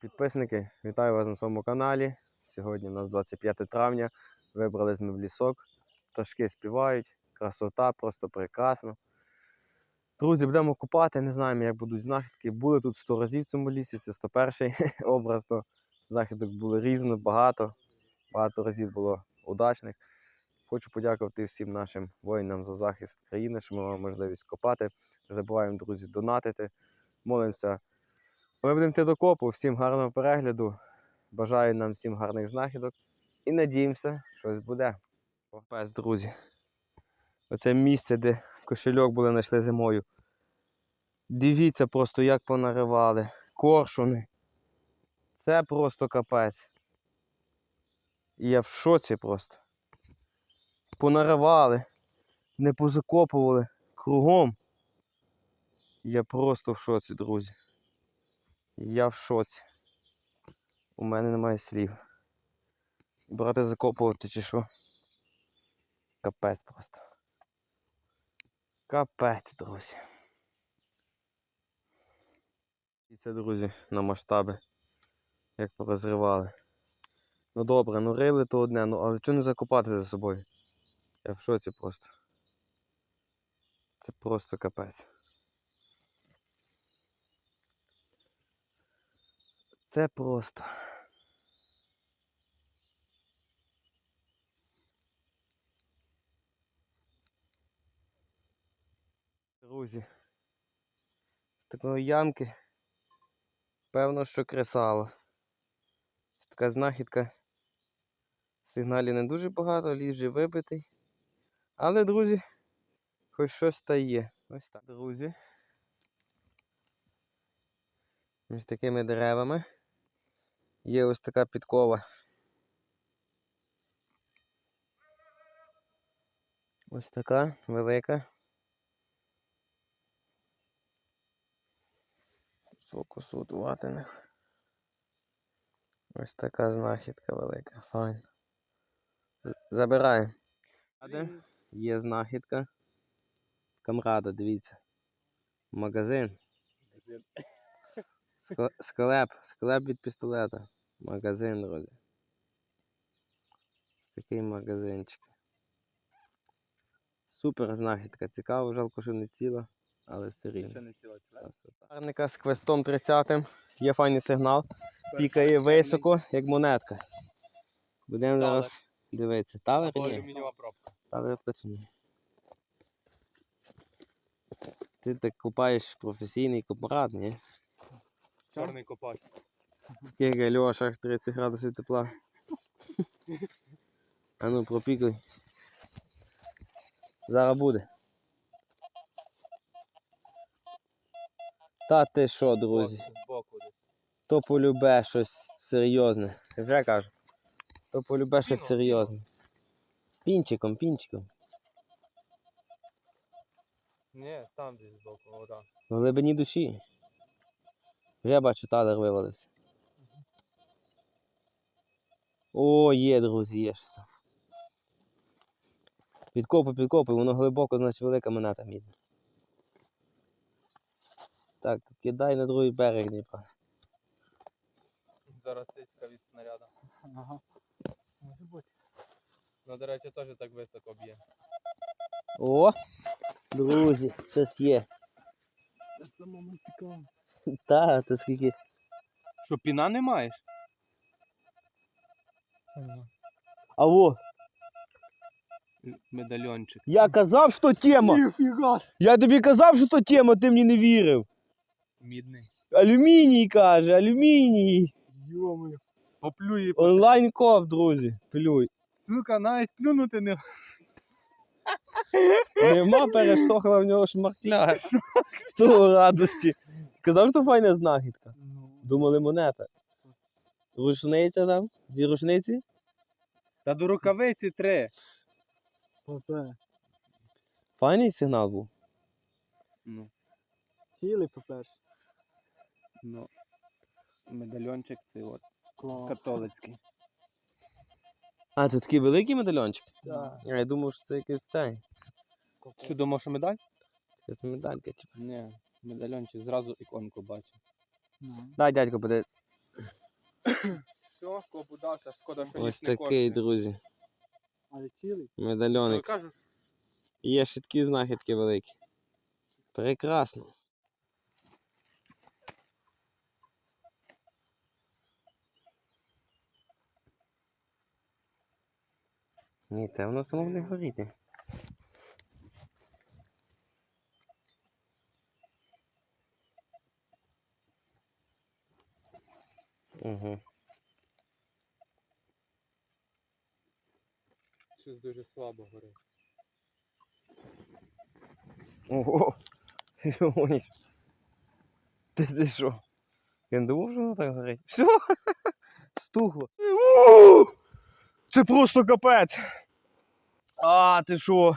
Підписники, вітаю вас на своєму каналі. Сьогодні у нас 25 травня. Вибрались ми в лісок. Пташки співають, красота, просто прекрасно. Друзі, будемо купати, не знаємо, як будуть знахідки. Були тут 100 разів в цьому лісі, це 101 образ. То знахідок було різно, багато. Багато разів було удачних. Хочу подякувати всім нашим воїнам за захист країни, що ми маємо можливість копати. Не забуваємо, друзі, донатити. Молимося ми будемо йти до копу. Всім гарного перегляду. Бажаю нам всім гарних знахідок. І надіємося, щось буде. Пес, друзі. Оце місце, де кошельок були знайшли зимою. Дивіться просто, як понаривали. Коршуни. Це просто капець. Я в шоці просто. Понаривали, не позакопували кругом. Я просто в шоці, друзі. Я в шоці. У мене немає слів. Брати закопувати чи що? Капець просто. Капець, друзі. І це, друзі, на масштаби. Як порозривали. Ну добре, ну рили то одне, ну але чого не закопати за собою? Я в шоці просто. Це просто капець. Це просто. Друзі, з такої ямки, певно, що кресало. Така знахідка. Сигналів не дуже багато, ліс вже вибитий. Але, друзі, хоч щось та є. Ось так. Друзі. Між такими деревами є ось така підкова. Ось така велика. Сфокусувати не. Ось така знахідка велика. Файн. Забираємо. Є знахідка. Камрада, дивіться. Магазин. Скле- Склеп, склеп від пістолета. Магазин, друзі. Такий магазинчик. Супер знахідка. Цікаво, жалко, що не ціла, але все рівно. Парника з квестом 30 Є файний сигнал. Пікає високо, як монетка. Будемо зараз дивитися. Талер пробка. Талер точно. ні. Ти так купаєш професійний копарат, ні? Чорний копач. Таких гальошах 30 градусів тепла. А ну пропікуй. Зараз буде. Та ти що, друзі? То полюбе щось серйозне. Я Вже кажу. То полюбе щось серйозне. Пінчиком, пінчиком. Ні, там десь збоку, вода. В глибині душі. Вже бачу, талер вивалився. О, є, друзі, є щось там. Підкопуй, підкопуй, воно глибоко, значить велика монета мідна. Так, кидай на другий берег Дніпра. Зараз цицька від снаряда. Ага. Може бути. Ну, до речі, теж так високо б'є. О! Друзі, щось є. Це самому цікаво. Та, то скільки. Що, піна не маєш? А во! Медальончик. Я казав, що тема! Ніфіга! Я тобі казав, що то тема, ти мені не вірив. Мідний. Алюміній каже, алюміній. Йомою. Поплює. Онлайн коп, друзі. Плюй. Сука, навіть плюнути не. Нема пересохла в нього шмаркля. З того радості. Казав, що файна знахідка. Ну, Думали монета. Рушниця там? Дві рушниці? Та до рукавиці три. попе. Файний сигнал був. Ну, Цілий по-перше. ну. Медальончик цей от. Клас. Католицький. А, це такий великий медальончик? Так. А я думав, що це якийсь цей. Що думав, що медаль? Якась медалька, типу. Ні, медальончик, зразу іконку бачу. Ну. Дай, дядько, подивись. Все, копу дався, шкода, що Ось ніч не такий, коштує. друзі. Але цілий. Ну, Медальйоник. кажу, Є ще такі знахідки великі. Прекрасно. Ні, те воно само буде горіти. Щось дуже слабо горить. Ого! Ти? Ти, що? Я не думав, що воно так горить. Все! Стухло. Це просто капець. А, ти що?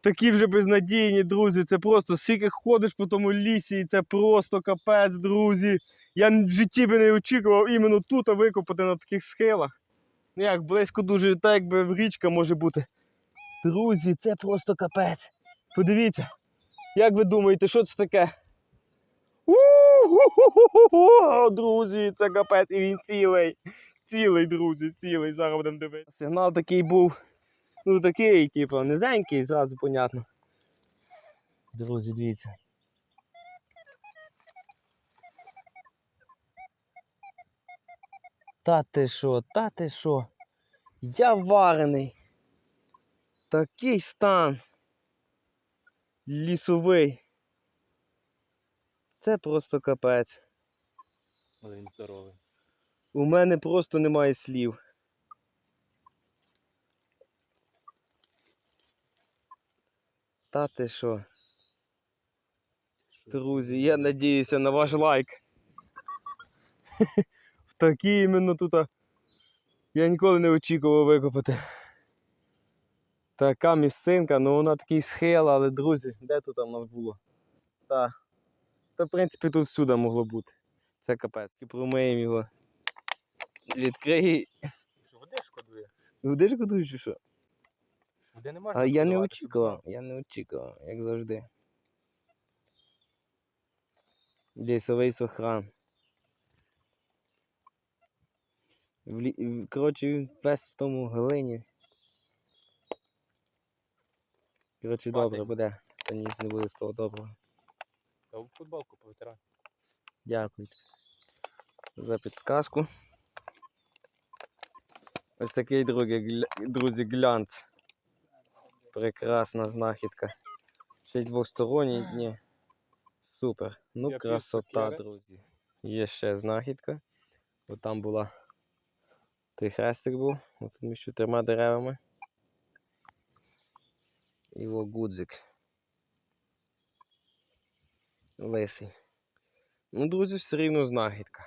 Такі вже безнадійні, друзі. Це просто скільки ходиш по тому лісі, і це просто капець, друзі. Я в житті би не очікував іменно тут викопати на таких схилах. Ну як, близько дуже, так якби річка може бути. Друзі, це просто капець. Подивіться. Як ви думаєте, що це таке? Друзі, це капець, і він цілий. Цілий, друзі, цілий. Зараз будемо дивитися. Сигнал такий був. Ну такий, типу, низенький, зразу понятно. Друзі, дивіться. Та ти що, та ти що? Я варений. Такий стан лісовий. Це просто капець. Але він здоровий. У мене просто немає слів. Та ти що? Друзі, я надіюся на ваш лайк. В такій іменно тут. Я ніколи не очікував викопати. Така місцинка, ну вона такий схил, але друзі, де тут у нас було? Та. Та в принципі тут всюди могло бути. Це капець. І Промиємо його. Відкрий. Що, води шкодує? Води ж чи що? Води не можна А я не очікував, я не очікував, як завжди. Лісовий сохран. В лі... в- Коротше, він весь в тому глині. Коротше, добре буде. Та ніс не буде з того доброго. Та в футболку повитирай. Дякую за підсказку. Ось такий друзі, друзі глянц. Прекрасна знахідка. Ще й двосторонній дні. Супер. Ну, красота, друзі. Є ще знахідка. От там була. Той хрестик був. От між чотирма деревами. І гудзик. Лисий. Ну, друзі, все рівно знахідка.